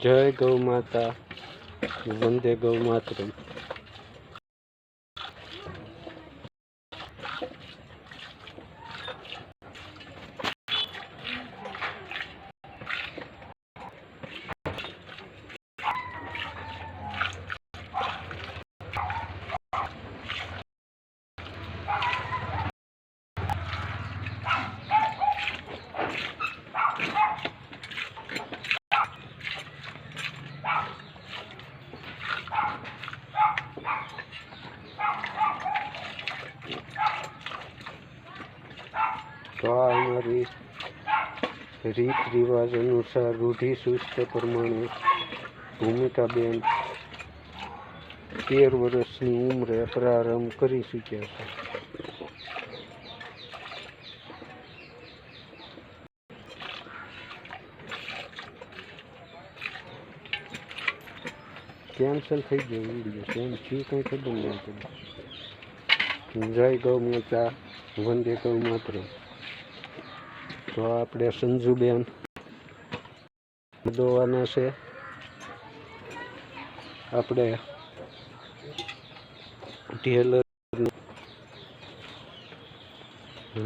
જય ગૌ માતા વંદે ગૌ માતરમ. તો આ અમારી રીત રિવાજ અનુસાર રૂઢિ સુસ્ત પ્રમાણે ભૂમિકાબેન તેર વર્ષની ઉંમરે પ્રારંભ કરી ચૂક્યા છે. કેન્સલ થઈ ગયો? વીડિયો કેમ થયું કંઈ ખબર નહીં જય ગૌ માતા વંદે ગૌ માત્ર. તો આપણે સંજુબેન દોવાના છે. આપણે ટેલર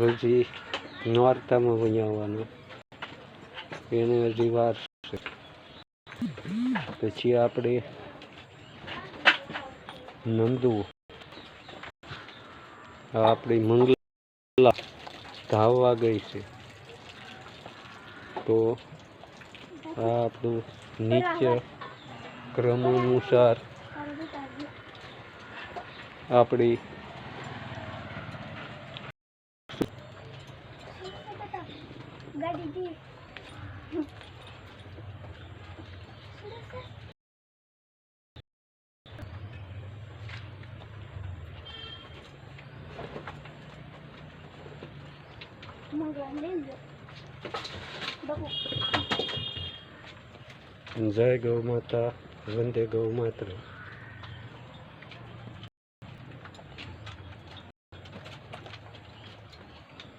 હજી નોરતામાં વજાવવાનું એને હજી વાર છે. પછી આપણે નંદુ. આપણી મંગલા ધાવવા ગઈ છે. તો આ આપણું નીચે ક્રમ અનુસાર આપણી ગાડી જય ગૌ માતા વંદે ગૌ માત્ર